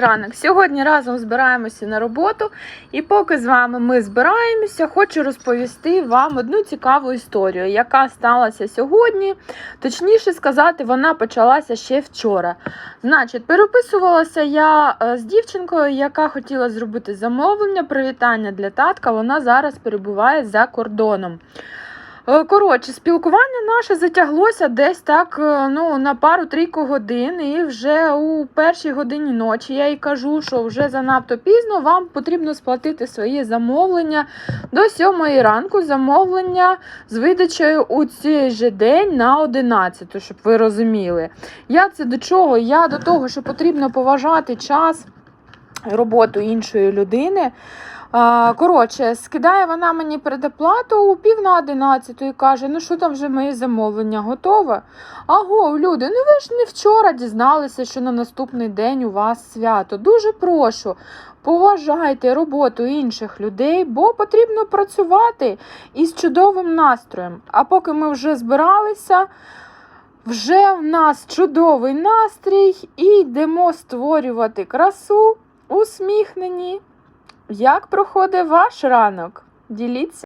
Ранок. Сьогодні разом збираємося на роботу, і поки з вами ми збираємося, хочу розповісти вам одну цікаву історію, яка сталася сьогодні. Точніше сказати, вона почалася ще вчора. Значить, переписувалася я е, з дівчинкою, яка хотіла зробити замовлення, привітання для татка. Вона зараз перебуває за кордоном. Е, Коротше, спілкування наше затяглося десь так е, ну, на пару-трійку годин, і вже у першій годині ночі я їй кажу, що вже занадто пізно вам потрібно сплатити своє замовлення до сьомої ранку. Замовлення з видачею у цей же день на 11, щоб ви розуміли. Я це до чого? Я до того, що потрібно поважати час роботу іншої людини. Коротше, скидає вона мені предоплату у пів на одинадцяту і каже: ну що там вже моє замовлення готове? Аго, люди, ну ви ж не вчора дізналися, що на наступний день у вас свято. Дуже прошу, поважайте роботу інших людей, бо потрібно працювати із чудовим настроєм. А поки ми вже збиралися. Вже в нас чудовий настрій і йдемо створювати красу, усміхнені. Як проходить ваш ранок? Діліться.